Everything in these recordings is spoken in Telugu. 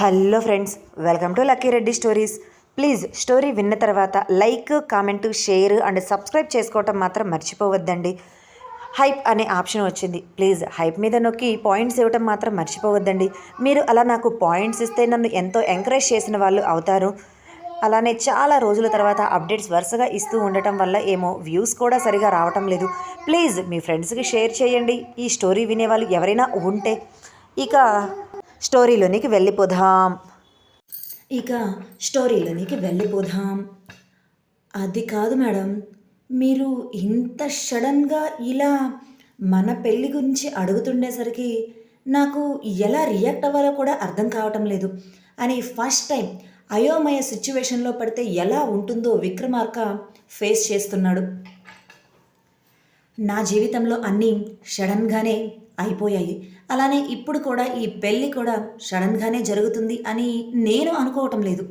Hello friends welcome to Lucky Reddy stories. Please story విన్న తర్వాత like comment share and subscribe చేసుకోవటం మాత్రం మర్చిపోవద్దండి. హైప్ అనే ఆప్షన్ వచ్చింది. ప్లీజ్ హైప్ మీద నొక్కి పాయింట్స్ ఇవ్వటం మాత్రం మర్చిపోవద్దండి. మీరు అలా నాకు పాయింట్స్ ఇస్తే నన్ను ఎంతో ఎంకరేజ్ చేసిన వాళ్ళు అవుతారు. అలానే చాలా రోజుల తర్వాత అప్డేట్స్ వరుసగా ఇస్తూ ఉండటం వల్ల ఏమో వ్యూస్ కూడా సరిగా రావటం లేదు. ప్లీజ్ మీ ఫ్రెండ్స్కి షేర్ చేయండి. ఈ స్టోరీ వినేవాళ్ళు ఎవరైనా ఉంటే. ఇక స్టోరీలోనికి వెళ్ళిపోదాం. ఇక స్టోరీలోనికి వెళ్ళిపోదాం. అది కాదు మేడం మీరు ఇంత సడన్గా ఇలా మన పెళ్ళి గురించి అడుగుతుండేసరికి నాకు ఎలా రియాక్ట్ అవ్వాలో కూడా అర్థం కావటం లేదు. అని ఫస్ట్ టైం అయోమయ సిచ్యువేషన్లో పడితే ఎలా ఉంటుందో విక్రమార్క ఫేస్ చేస్తున్నాడు. నా జీవితంలో అన్నీ సడన్గానే అయిపోయాయి. అలానే ఇప్పుడు కూడా ఈ పెళ్ళి కూడా సడన్గానే జరుగుతుంది అని నేను అనుకోవటం లేదు.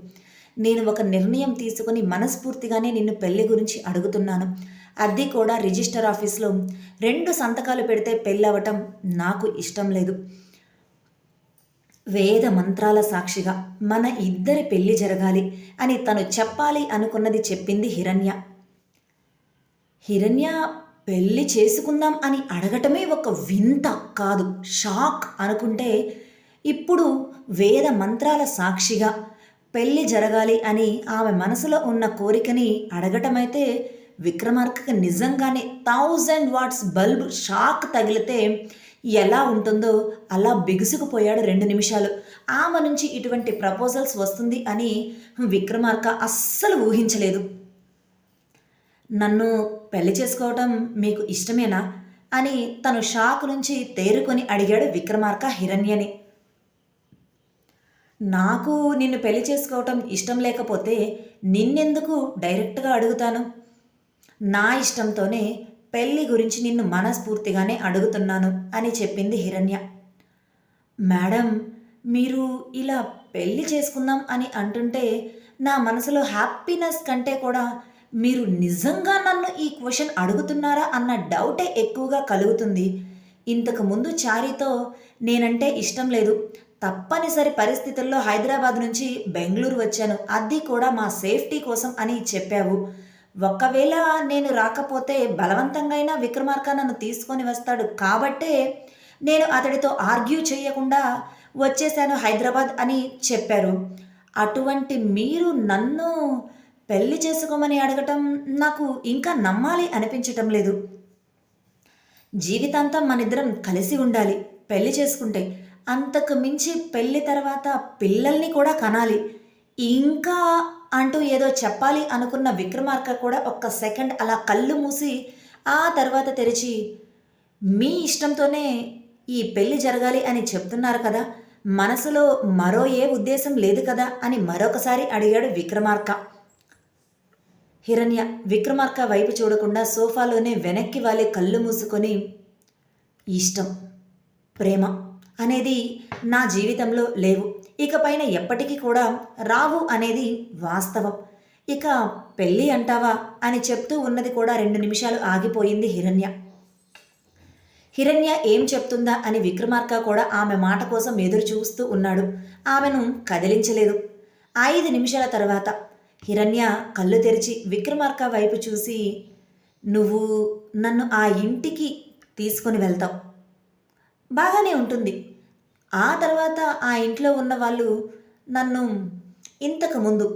నేను ఒక నిర్ణయం తీసుకుని మనస్ఫూర్తిగానే నిన్ను పెళ్ళి గురించి అడుగుతున్నాను. అది కూడా రిజిస్టర్ ఆఫీస్లో. రెండు సంతకాలు పెడితే పెళ్ళవటం నాకు ఇష్టం లేదు. వేద మంత్రాల సాక్షిగా మన ఇద్దరి పెళ్ళి జరగాలి అని తను చెప్పాలి అనుకున్నది చెప్పింది హిరణ్య. హిరణ్య పెళ్ళి చేసుకుందాం అని అడగటమే ఒక వింత కాదు షాక్ అనుకుంటే ఇప్పుడు వేద మంత్రాల సాక్షిగా పెళ్ళి జరగాలి అని ఆమె మనసులో ఉన్న కోరికని అడగటమైతే విక్రమార్కకి నిజంగానే థౌజండ్ వాట్స్ బల్బ్ షాక్ తగిలితే ఎలా ఉంటుందో అలా బిగుసుకుపోయాడు రెండు నిమిషాలు. ఆమె నుంచి ఇటువంటి ప్రపోజల్స్ వస్తుంది అని విక్రమార్క అస్సలు ఊహించలేదు. నన్ను పెళ్ళి చేసుకోవటం మీకు ఇష్టమేనా? అని తను షాక్ నుంచి తేరుకొని అడిగాడు విక్రమార్క హిరణ్యని. నాకు నిన్ను పెళ్ళి చేసుకోవటం ఇష్టం లేకపోతే నిన్నెందుకు డైరెక్ట్గా అడుగుతాను? నా ఇష్టంతోనే పెళ్ళి గురించి నిన్ను మనస్ఫూర్తిగానే అడుగుతున్నాను అని చెప్పింది హిరణ్య. మేడం మీరు ఇలా పెళ్ళి చేసుకుందాం అని అంటుంటే నా మనసులో హ్యాపీనెస్ కంటే కూడా మీరు నిజంగా నన్ను ఈ క్వశ్చన్ అడుగుతున్నారా అన్న డౌటే ఎక్కువగా కలుగుతుంది. ఇంతకు ముందు చారీతో నేనంటే ఇష్టం లేదు. తప్పనిసరి పరిస్థితుల్లో హైదరాబాద్ నుంచి బెంగళూరు వచ్చాను. అది కూడా మా సేఫ్టీ కోసం అని చెప్పావు. ఒకవేళ నేను రాకపోతే బలవంతంగా విక్రమార్క నన్ను తీసుకొని వస్తాడు. కాబట్టే నేను అతడితో ఆర్గ్యూ చేయకుండా వచ్చేసాను హైదరాబాద్ అని చెప్పారు. అటువంటి మీరు నన్ను పెళ్ళి చేసుకోమని అడగటం నాకు ఇంకా నమ్మాలి అనిపించటం లేదు. జీవితాంతం మనిద్దరం కలిసి ఉండాలి పెళ్ళి చేసుకుంటే. అంతకు మించి పెళ్ళి తర్వాత పిల్లల్ని కూడా కనాలి. ఇంకా అంటూ ఏదో చెప్పాలి అనుకున్న విక్రమార్క కూడా ఒక్క సెకండ్ అలా కళ్ళు మూసి ఆ తర్వాత తెరిచి మీ ఇష్టంతోనే ఈ పెళ్ళి జరగాలి అని చెప్తున్నారు కదా. మనసులో మరో ఏ ఉద్దేశం లేదు కదా అని మరొకసారి అడిగాడు విక్రమార్క. హిరణ్య విక్రమార్క వైపు చూడకుండా సోఫాలోనే వెనక్కి వాలే కళ్ళు మూసుకొని ఇష్టం ప్రేమ అనేది నా జీవితంలో లేవు. ఇకపైన ఎప్పటికీ కూడా రావు అనేది వాస్తవం. ఇక పెళ్ళి అంటావా? అని చెప్తూ ఉన్నది కూడా రెండు నిమిషాలు ఆగిపోయింది హిరణ్య. హిరణ్య ఏం చెప్తుందా అని విక్రమార్క కూడా ఆమె మాట కోసం ఎదురు చూస్తూ ఉన్నాడు. ఆమెను కదిలించలేదు. ఐదు నిమిషాల తర్వాత హిరణ్య కళ్ళు తెరిచి విక్రమార్క వైపు చూసి నువ్వు నన్ను ఆ ఇంటికి తీసుకొని వెళ్తావు. బాగానే ఉంటుంది. ఆ తర్వాత ఆ ఇంట్లో ఉన్న వాళ్ళు నన్ను ఇంతకుముందు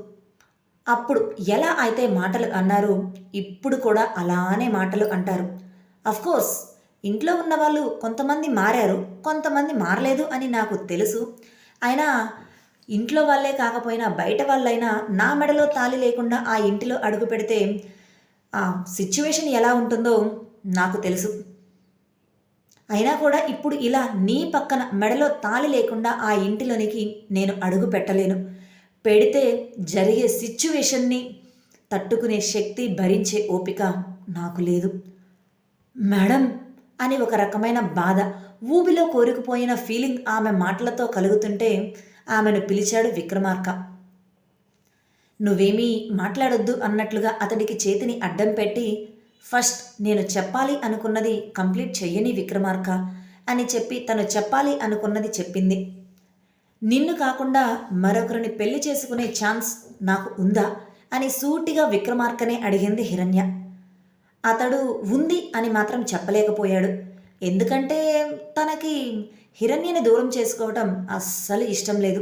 అప్పుడు ఎలా అయితే మాటలు అన్నారు ఇప్పుడు కూడా అలానే మాటలు అంటారు. కోర్స్ ఇంట్లో ఉన్న వాళ్ళు కొంతమంది మారారు కొంతమంది మారలేదు అని నాకు తెలుసు. అయినా ఇంట్లో వాళ్ళే కాకపోయినా బయట వాళ్ళైనా నా మెడలో తాళి లేకుండా ఆ ఇంటిలో అడుగు పెడితే ఆ సిచ్యువేషన్ ఎలా ఉంటుందో నాకు తెలుసు. అయినా కూడా ఇప్పుడు ఇలా నీ పక్కన మెడలో తాళి లేకుండా ఆ ఇంటిలోనికి నేను అడుగు పెట్టలేను. పెడితే జరిగే సిచ్యువేషన్ని తట్టుకునే శక్తి భరించే ఓపిక నాకు లేదు. మేడం! అని ఒక రకమైన బాధ ఊబిలో కోరుకుపోయిన ఫీలింగ్ ఆమె మాటలతో కలుగుతుంటే ఆమెను పిలిచాడు విక్రమార్క. నువ్వేమీ మాట్లాడొద్దు అన్నట్లుగా అతడికి చేతిని అడ్డం పెట్టి ఫస్ట్ నేను చెప్పాలి అనుకున్నది కంప్లీట్ చెయ్యని విక్రమార్క అని చెప్పి తను చెప్పాలి అనుకున్నది చెప్పింది. నిన్ను కాకుండా మరొకరిని పెళ్ళి చేసుకునే ఛాన్స్ నాకు ఉందా? అని సూటిగా విక్రమార్కనే అడిగింది హిరణ్య. అతడు ఉంది అని మాత్రం చెప్పలేకపోయాడు. ఎందుకంటే తనకి హిరణ్యని దూరం చేసుకోవటం అస్సలు ఇష్టం లేదు.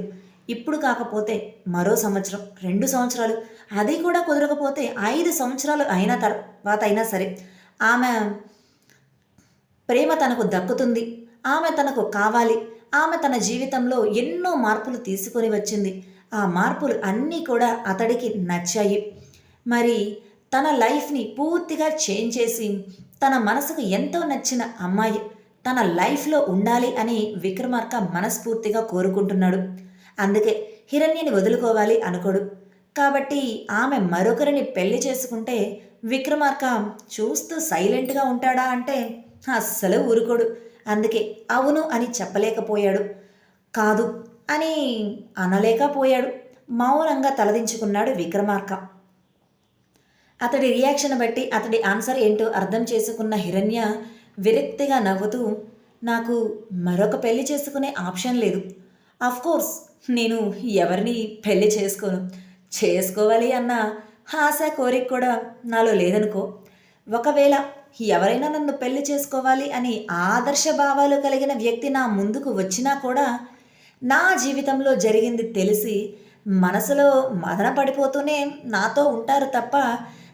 ఇప్పుడు కాకపోతే మరో సంవత్సరం రెండు సంవత్సరాలు. అది కూడా కుదరకపోతే ఐదు సంవత్సరాలు అయిన తర్వాత అయినా సరే. ఆమె ప్రేమ తనకు దక్కుతుంది. ఆమె తనకు కావాలి. ఆమె తన జీవితంలో ఎన్నో మార్పులు తీసుకొని వచ్చింది. ఆ మార్పులు అన్నీ కూడా అతడికి నచ్చాయి. మరి తన లైఫ్ని పూర్తిగా చేంజ్ చేసి తన మనసుకు ఎంతో నచ్చిన అమ్మాయి తన లైఫ్లో ఉండాలి అని విక్రమార్క మనస్ఫూర్తిగా కోరుకుంటున్నాడు. అందుకే హిరణ్యని వదులుకోవాలి అనుకోడు. కాబట్టి ఆమె మరొకరిని పెళ్ళి చేసుకుంటే విక్రమార్క చూస్తూ సైలెంట్గా ఉంటాడా అంటే అస్సలు ఊరుకోడు. అందుకే అవును అని చెప్పలేకపోయాడు. కాదు అని అనలేకపోయాడు. మౌనంగా తలదించుకున్నాడు విక్రమార్క. అతడి రియాక్షన్ బట్టి అతడి ఆన్సర్ ఏంటో అర్థం చేసుకున్న హిరణ్య విరక్తిగా నవ్వుతూ నాకు మరొక పెళ్ళి చేసుకునే ఆప్షన్ లేదు. కోర్స్ నేను ఎవరిని పెళ్ళి చేసుకోను. చేసుకోవాలి అన్న ఆశ కోరిక కూడా నాలో లేదనుకో. ఒకవేళ ఎవరైనా నన్ను పెళ్ళి చేసుకోవాలి అని ఆదర్శ భావాలు కలిగిన వ్యక్తి నా ముందుకు వచ్చినా కూడా నా జీవితంలో జరిగింది తెలిసి మనసులో మదన పడిపోతూనే నాతో ఉంటారు తప్ప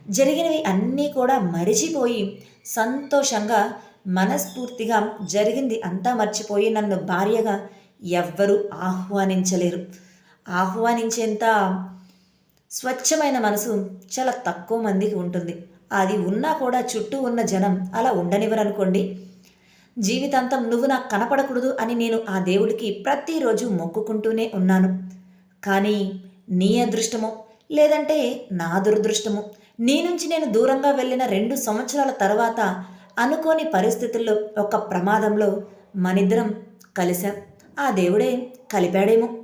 జరిగినవి అన్నీ కూడా మరిచిపోయి సంతోషంగా మనస్ఫూర్తిగా జరిగింది అంతా మర్చిపోయి నన్ను భార్యగా ఎవ్వరూ ఆహ్వానించలేరు. ఆహ్వానించేంత స్వచ్ఛమైన మనసు చాలా తక్కువ మందికి ఉంటుంది. అది ఉన్నా కూడా చుట్టూ ఉన్న జనం అలా ఉండనివ్వరనుకోండి. జీవితాంతం నువ్వు నాకు కనపడకూడదు అని నేను ఆ దేవుడికి ప్రతిరోజు మొక్కుకుంటూనే ఉన్నాను. కానీ నీ అదృష్టమో లేదంటే నా దురదృష్టమో నీ నుంచి నేను దూరంగా వెళ్ళిన రెండు సంవత్సరాల తర్వాత అనుకోని పరిస్థితుల్లో ఒక ప్రమాదంలో మనిద్దరం కలిశాం. ఆ దేవుడే కలిపాడేమో.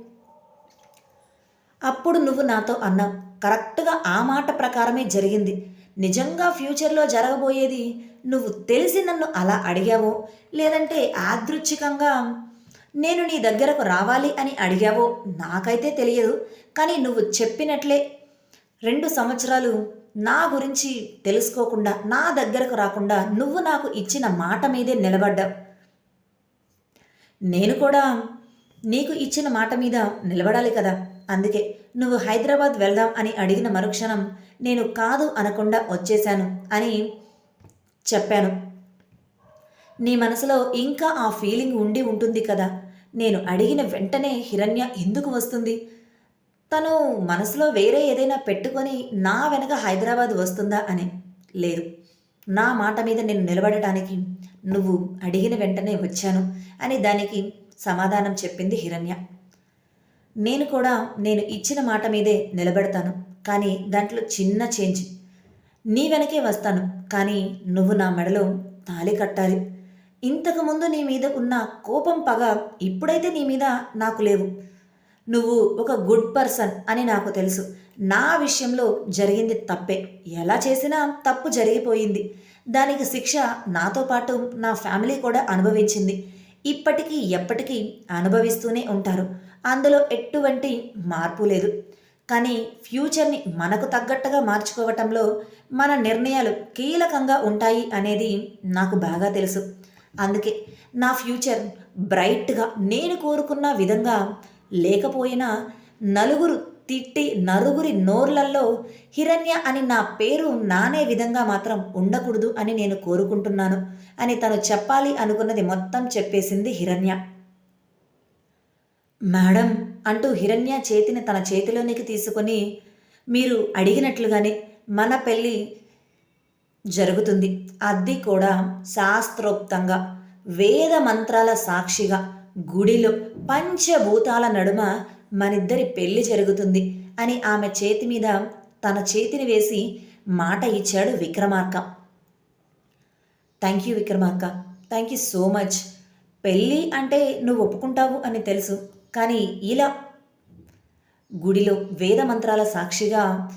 అప్పుడు నువ్వు నాతో అన్నావు కరెక్ట్గా ఆ మాట ప్రకారమే జరిగింది. నిజంగా ఫ్యూచర్లో జరగబోయేది నువ్వు తెలిసి నన్ను అలా అడిగావో? లేదంటే ఆదృచ్ఛికంగా నేను నీ దగ్గరకు రావాలి అని అడిగావో? నాకైతే తెలియదు. కానీ నువ్వు చెప్పినట్లే. రెండు సంవత్సరాలు నా గురించి తెలుసుకోకుండా నా దగ్గరకు రాకుండా నువ్వు నాకు ఇచ్చిన మాట మీదే నిలబడ్డావు. నేను కూడా నీకు ఇచ్చిన మాట మీద నిలబడాలి కదా? అందుకే నువ్వు హైదరాబాద్ వెళ్దాం అని అడిగిన మరుక్షణం నేను కాదు అనకుండా వచ్చేశాను అని చెప్పాను. నీ మనసులో ఇంకా ఆ ఫీలింగ్ ఉండి ఉంటుంది కదా? నేను అడిగిన వెంటనే హిరణ్య ఎందుకు వస్తుంది? తను మనసులో వేరే ఏదైనా పెట్టుకొని నా వెనక హైదరాబాద్ వస్తుందా అని. లేదు. నా మాట మీద నేను నిలబడటానికి నువ్వు అడిగిన వెంటనే వచ్చాను అని దానికి సమాధానం చెప్పింది హిరణ్య. నేను కూడా నేను ఇచ్చిన మాట మీదే నిలబెడతాను కానీ దాంట్లో చిన్న చేంజ్. నీ వెనకే వస్తాను కానీ నువ్వు నా మెడలో తాళి కట్టాలి. ఇంతకుముందు నీ మీద ఉన్న కోపం పగ ఇప్పుడైతే నీ మీద నాకు లేవు. నువ్వు ఒక గుడ్ పర్సన్ అని నాకు తెలుసు. నా విషయంలో జరిగింది తప్పే. ఎలా చేసినా తప్పు జరిగిపోయింది. దానికి శిక్ష నాతో పాటు నా ఫ్యామిలీ కూడా అనుభవించింది. ఇప్పటికీ ఎప్పటికీ అనుభవిస్తూనే ఉంటారు. అందులో ఎటువంటి మార్పు లేదు. కానీ ఫ్యూచర్ని మనకు తగ్గట్టుగా మార్చుకోవటంలో మన నిర్ణయాలు కీలకంగా ఉంటాయి అనేది నాకు బాగా తెలుసు. అందుకే నా ఫ్యూచర్ బ్రైట్గా నేను కోరుకున్న విధంగా లేకపోయినా నలుగురు తిట్టి నలుగురి నోర్లల్లో హిరణ్య అని నా పేరు నానే విధంగా మాత్రం ఉండకూడదు అని నేను కోరుకుంటున్నాను అని తను చెప్పాలి అనుకున్నది మొత్తం చెప్పేసింది హిరణ్య. మేడం అంటూ హిరణ్య చేతిని తన చేతిలోనికి తీసుకొని మీరు అడిగినట్లుగానే మన పెళ్ళి జరుగుతుంది. అది కూడా శాస్త్రోక్తంగా వేద మంత్రాల సాక్షిగా. గుడిలో పంచభూతాల నడుమ మనిద్దరి పెళ్ళి జరుగుతుంది అని ఆమె చేతి మీద తన చేతిని వేసి మాట ఇచ్చాడు Vikramarka. Thank you Vikramarka. Thank you so much. పెళ్ళి అంటే నువ్వు ఒప్పుకుంటావు అని తెలుసు కానీ ఇలా గుడిలో వేద మంత్రాల సాక్షిగా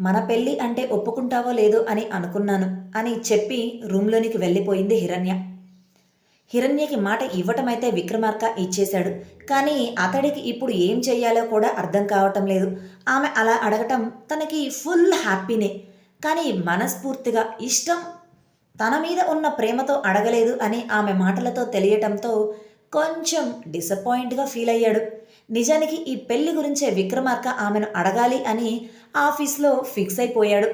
మన పెళ్ళి అంటే ఒప్పుకుంటావో లేదో అని అనుకున్నాను అని చెప్పి రూమ్లోనికి వెళ్ళిపోయింది హిరణ్య. హిరణ్యకి మాట ఇవ్వటమైతే విక్రమార్క ఇచ్చేశాడు. కానీ అతడికి ఇప్పుడు ఏం చెయ్యాలో కూడా అర్థం కావటం లేదు. ఆమె అలా అడగటం తనకి ఫుల్ హ్యాపీనే. కానీ మనస్ఫూర్తిగా ఇష్టం తన మీద ఉన్న ప్రేమతో అడగలేదు అని ఆమె మాటలతో తెలియటంతో కొంచెం డిసప్పాయింట్గా ఫీల్ అయ్యాడు. నిజానికి ఈ పెళ్ళి గురించే విక్రమార్క ఆమెను అడగాలి అని ఆఫీస్లో ఫిక్స్ అయిపోయాడు.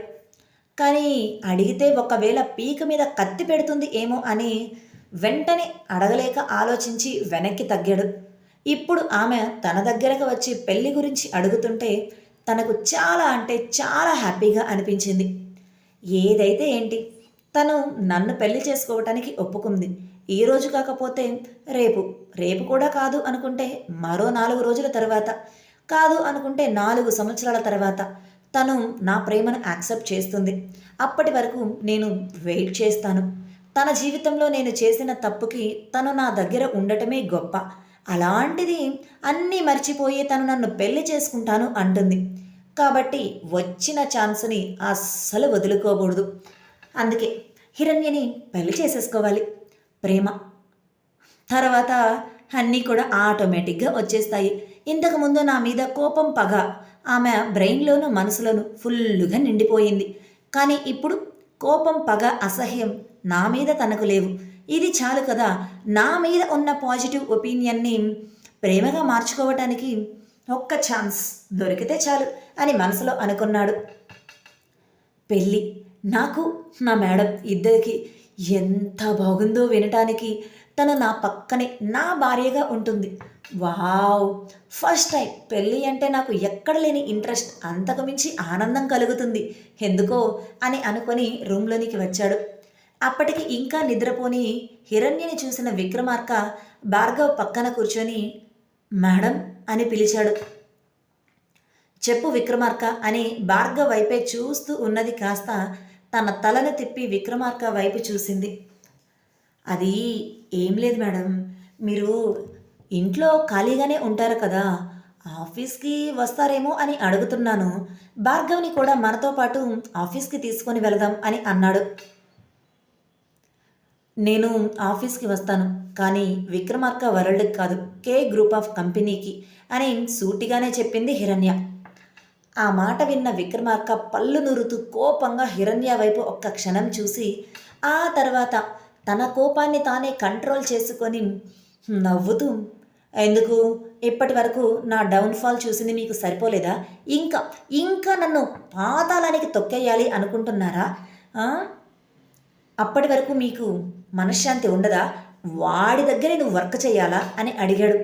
కానీ అడిగితే ఒకవేళ పీక మీద కత్తి పెడుతుంది ఏమో అని వెంటనే అడగలేక ఆలోచించి వెనక్కి తగ్గాడు. ఇప్పుడు ఆమె తన దగ్గరకు వచ్చి పెళ్ళి గురించి అడుగుతుంటే తనకు చాలా అంటే చాలా హ్యాపీగా అనిపించింది. ఏదైతే ఏంటి? తను నన్ను పెళ్ళి చేసుకోవటానికి ఒప్పుకుంది. ఈ రోజు కాకపోతే రేపు రేపు కూడా కాదు అనుకుంటే మరో నాలుగు రోజుల తర్వాత కాదు అనుకుంటే నాలుగు సంవత్సరాల తర్వాత తను నా ప్రేమను యాక్సెప్ట్ చేస్తుంది. అప్పటి వరకు నేను వెయిట్ చేస్తాను. తన జీవితంలో నేను చేసిన తప్పుకి తను నా దగ్గర ఉండటమే గొప్ప. అలాంటిది అన్నీ మర్చిపోయి తను నన్ను పెళ్ళి చేసుకుంటాను అంటుంది. కాబట్టి వచ్చిన ఛాన్స్ని అస్సలు వదులుకోకూడదు. అందుకే హిరణ్యని పెళ్ళి చేసేసుకోవాలి. ప్రేమ. తర్వాత అన్నీ కూడా ఆటోమేటిక్గా వచ్చేస్తాయి. ఇంతకుముందు నా మీద కోపం పగ. ఆమె బ్రెయిన్లోను మనసులోను ఫుల్లుగా నిండిపోయింది. కానీ ఇప్పుడు కోపం పగ అసహ్యం నా మీద తనకు లేవు. ఇది చాలు కదా. నా మీద ఉన్న పాజిటివ్ ఒపీనియన్ని ప్రేమగా మార్చుకోవటానికి ఒక్క ఛాన్స్ దొరికితే చాలు అని మనసులో అనుకున్నాడు. పెళ్ళి. నాకు నా మేడం ఇద్దరికి ఎంత బాగుందో వినటానికి తను నా పక్కనే నా భార్యగా ఉంటుంది. వావ్! ఫస్ట్ టైం పెళ్ళి అంటే నాకు ఎక్కడ లేని ఇంట్రెస్ట్ అంతకు మించి ఆనందం కలుగుతుంది. ఎందుకో అని అనుకొని రూమ్లోనికి వచ్చాడు. అప్పటికి ఇంకా నిద్రపోని హిరణ్యని చూసిన విక్రమార్క భార్గవ్ పక్కన కూర్చొని మేడం అని పిలిచాడు. చెప్పు విక్రమార్క అని భార్గవ్ వైపే చూస్తూ ఉన్నది కాస్త తన తలను తిప్పి విక్రమార్క వైపు చూసింది. అది ఏం లేదు మేడం. మీరు ఇంట్లో ఖాళీగానే ఉంటారు కదా. ఆఫీస్కి వస్తారేమో అని అడుగుతున్నాను. భార్గవ్ని కూడా మనతో పాటు ఆఫీస్కి తీసుకొని వెళదాం అని అన్నాడు. నేను ఆఫీస్కి వస్తాను కానీ విక్రమార్క వరల్డ్కి కాదు కే గ్రూప్ ఆఫ్ కంపెనీకి అని సూటిగానే చెప్పింది హిరణ్య. ఆ మాట విన్న విక్రమార్క పళ్ళు నురుతూ కోపంగా హిరణ్య వైపు ఒక్క క్షణం చూసి ఆ తర్వాత తన కోపాన్ని తానే కంట్రోల్ చేసుకొని నవ్వుతూ ఎందుకు? ఇప్పటి వరకు నా డౌన్ఫాల్ చూసింది మీకు సరిపోలేదా? ఇంకా ఇంకా నన్ను పాతాళానికి తొక్కేయాలి అనుకుంటున్నారా? అప్పటి వరకు మీకు మనశ్శాంతి ఉండదా? వాడి దగ్గరే నువ్వు వర్క్ చేయాలా? అని అడిగాడు.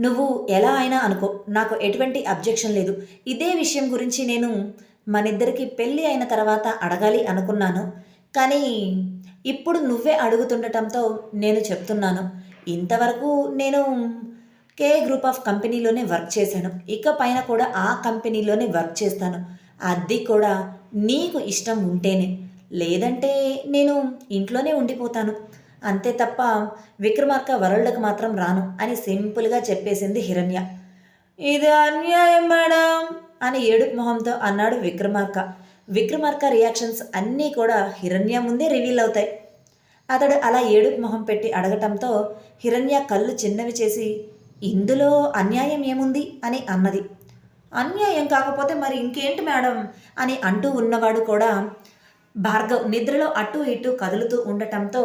నువ్వు ఎలా అయినా అనుకో నాకు ఎటువంటి అబ్జెక్షన్ లేదు. ఇదే విషయం గురించి నేను మనిద్దరికి పెళ్ళి అయిన తర్వాత అడగాలి అనుకున్నాను. కానీ ఇప్పుడు నువ్వే అడుగుతుండటంతో నేను చెప్తున్నాను. ఇంతవరకు నేను కే గ్రూప్ ఆఫ్ కంపెనీలోనే వర్క్ చేశాను. ఇక పైన కూడా ఆ కంపెనీలోనే వర్క్ చేస్తాను. అది కూడా నీకు ఇష్టం ఉంటేనే. లేదంటే నేను ఇంట్లోనే ఉండిపోతాను. అంతే తప్ప విక్రమార్క వరల్డ్కి మాత్రం రాను అని సింపుల్గా చెప్పేసింది హిరణ్య. ఇది అన్యాయం మేడం అని ఏడుపు మొహంతో అన్నాడు విక్రమార్క. విక్రమార్క రియాక్షన్స్ అన్నీ కూడా హిరణ్య ముందే రివీల్ అవుతాయి. అతడు అలా ఏడుపు మొహం పెట్టి అడగటంతో హిరణ్య కళ్ళు చిన్నవి చేసి ఇందులో అన్యాయం ఏముంది? అని అన్నది. అన్యాయం కాకపోతే మరి ఇంకేంటి మేడం? అని అంటూ ఉన్నవాడు కూడా భార్గవ్ నిద్రలో అటు ఇటు కదులుతూ ఉండటంతో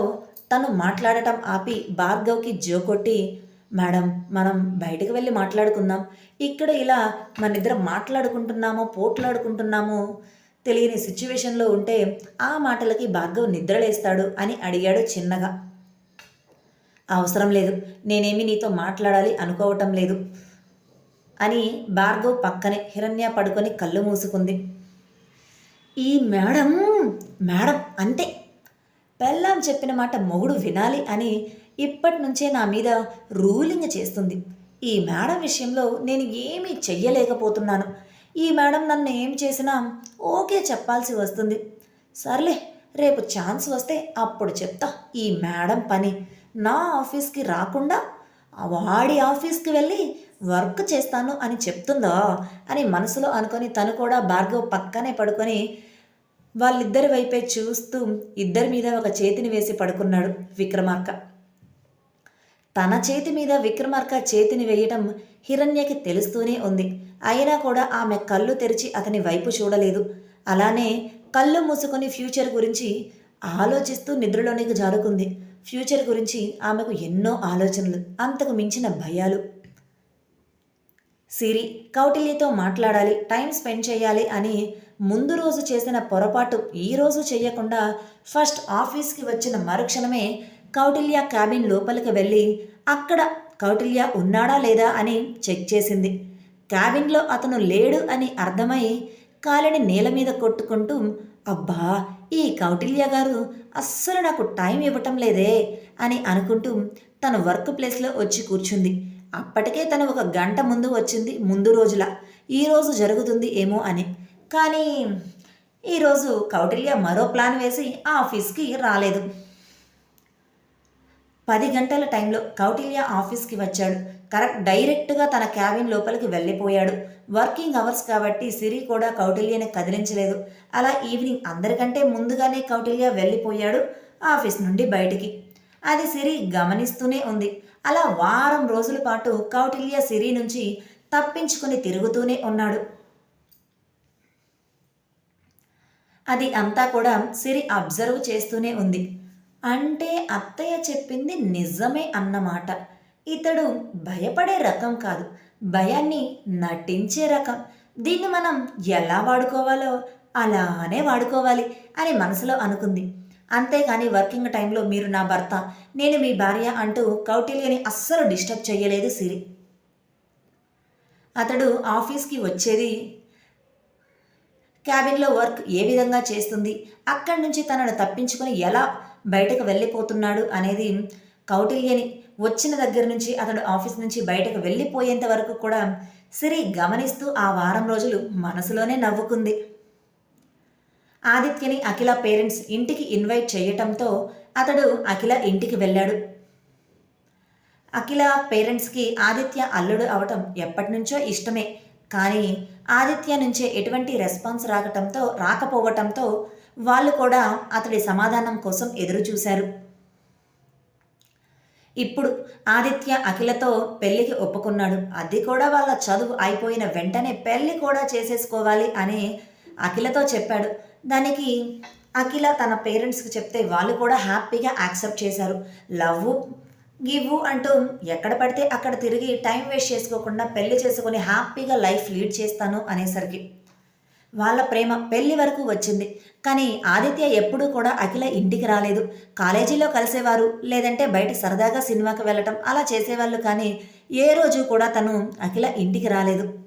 తను మాట్లాడటం ఆపి భార్గవ్కి జోకొట్టి మేడం మనం బయటకు వెళ్ళి మాట్లాడుకుందాం. ఇక్కడ ఇలా మన ఇద్దరం మాట్లాడుకుంటున్నామో పోట్లాడుకుంటున్నామో తెలియని సిచ్యువేషన్లో ఉంటే ఆ మాటలకి భార్గవ్ నిద్రలేస్తాడు అని అడిగాడు చిన్నగా. అవసరం లేదు నేనేమి నీతో మాట్లాడాలి అనుకోవటం లేదు అని భార్గవ్ పక్కనే హిరణ్య పడుకొని కళ్ళు మూసుకుంది. ఈ మేడం మేడం అంతే. పెళ్ళాం చెప్పిన మాట మొగుడు వినాలి అని ఇప్పటి నుంచే నా మీద రూలింగ్ చేస్తుంది. ఈ మేడం విషయంలో నేను ఏమీ చెయ్యలేకపోతున్నాను. ఈ మేడం నన్ను ఏం చేసినా ఓకే చెప్పాల్సి వస్తుంది. సర్లే రేపు ఛాన్స్ వస్తే అప్పుడు చెప్తా. ఈ మేడం పని నా ఆఫీస్కి రాకుండా వాడి ఆఫీస్కి వెళ్ళి వర్క్ చేస్తాను అని చెప్తుందా అని మనసులో అనుకొని తను కూడా భార్గవ్ పక్కనే పడుకొని వాళ్ళిద్దరి వైపే చూస్తూ ఇద్దరి మీద ఒక చేతిని వేసి పడుకున్నాడు విక్రమార్క. తన చేతి మీద విక్రమార్క చేతిని వేయటం హిరణ్యకి తెలుస్తూనే ఉంది. అయినా కూడా ఆమె కళ్ళు తెరిచి అతని వైపు చూడలేదు. అలానే కళ్ళు మూసుకొని ఫ్యూచర్ గురించి ఆలోచిస్తూ నిద్రలోనికి జారుకుంది. ఫ్యూచర్ గురించి ఆమెకు ఎన్నో ఆలోచనలు అంతకు మించిన భయాలు. సిరి కౌటిల్యతో మాట్లాడాలి టైం స్పెండ్ చేయాలి అని ముందు రోజు చేసిన పొరపాటు ఈ రోజు చేయకుండా ఫస్ట్ ఆఫీస్కి వచ్చిన మరుక్షణమే కౌటిల్య క్యాబిన్ లోపలికి వెళ్ళి అక్కడ కౌటిల్య ఉన్నాడా లేదా అని చెక్ చేసింది. క్యాబిన్లో అతను లేడు అని అర్థమై కాలిని నేల మీద కొట్టుకుంటూ అబ్బా ఈ కౌటిల్య గారు అస్సలు నాకు టైం ఇవ్వటం లేదే అని అనుకుంటూ తన వర్క్ ప్లేస్లో వచ్చి కూర్చుంది. అప్పటికే తను ఒక గంట ముందు వచ్చింది ముందు రోజుల. ఈరోజు జరుగుతుంది ఏమో అని. కానీ ఈరోజు కౌటిల్య మరో ప్లాన్ వేసి ఆఫీస్కి రాలేదు. పది గంటల టైంలో కౌటిల్య ఆఫీస్కి వచ్చాడు. కరెక్ట్ డైరెక్ట్గా తన క్యాబిన్ లోపలికి వెళ్ళిపోయాడు. వర్కింగ్ అవర్స్ కాబట్టి సిరి కూడా కౌటిల్యని కదిలించలేదు. అలా ఈవినింగ్ అందరికంటే ముందుగానే కౌటిల్య వెళ్ళిపోయాడు ఆఫీస్ నుండి బయటికి. అది సిరి గమనిస్తూనే ఉంది. అలా వారం రోజుల పాటు కౌటిల్య సిరి నుంచి తప్పించుకుని తిరుగుతూనే ఉన్నాడు. అది అంతా కూడా సిరి అబ్జర్వ్ చేస్తూనే ఉంది. అంటే అత్తయ్య చెప్పింది నిజమే అన్నమాట. ఇతడు భయపడే రకం కాదు. భయాన్ని నటించే రకం. దీన్ని మనం ఎలా వాడుకోవాలో అలానే వాడుకోవాలి అని మనసులో అనుకుంది. అంతేగాని వర్కింగ్ టైంలో మీరు నా భర్త నేను మీ భార్య అంటూ కౌటిల్యని అస్సలు డిస్టర్బ్ చేయలేదు సిరి. అతడు ఆఫీస్కి వచ్చేది క్యాబిన్లో వర్క్ ఏ విధంగా చేస్తుంది అక్కడి నుంచి తనను తప్పించుకొని ఎలా బయటకు వెళ్ళిపోతున్నాడు అనేది కౌటిల్యని వచ్చిన దగ్గర నుంచి అతడు ఆఫీస్ నుంచి బయటకు వెళ్ళిపోయేంత వరకు కూడా సిరి గమనిస్తూ ఆ వారం రోజులు మనసులోనే నవ్వుకుంది. ఆదిత్యని అఖిల పేరెంట్స్ ఇంటికి ఇన్వైట్ చేయటంతో అతడు అఖిల ఇంటికి వెళ్ళాడు. అఖిల పేరెంట్స్కి ఆదిత్య అల్లుడు అవటం ఎప్పటి నుంచో ఇష్టమే. కానీ ఆదిత్య నుంచే ఎటువంటి రెస్పాన్స్ రాకటంతో రాకపోవటంతో వాళ్ళు కూడా అతడి సమాధానం కోసం ఎదురు చూశారు ఇప్పుడు ఆదిత్య అఖిలతో పెళ్ళికి ఒప్పుకున్నాడు. అది కూడా వాళ్ళ చదువు అయిపోయిన వెంటనే పెళ్ళి కూడా చేసేసుకోవాలి అనే అఖిలతో చెప్పాడు. దానికి అఖిల తన పేరెంట్స్కి చెప్తే వాళ్ళు కూడా హ్యాపీగా యాక్సెప్ట్ చేశారు. లవ్ గివ్ అంటూ ఎక్కడ పడితే అక్కడ తిరిగి టైం వేస్ట్ చేసుకోకుండా పెళ్ళి చేసుకొని హ్యాపీగా లైఫ్ లీడ్ చేస్తాను అనేసరికి వాళ్ళ ప్రేమ పెళ్ళి వరకు వచ్చింది. కానీ ఆదిత్య ఎప్పుడూ కూడా అఖిల ఇంటికి రాలేదు. కాలేజీలో కలిసేవారు లేదంటే బయట సరదాగా సినిమాకి వెళ్ళటం అలా చేసేవాళ్ళు కానీ ఏ రోజు కూడా తను అఖిల ఇంటికి రాలేదు.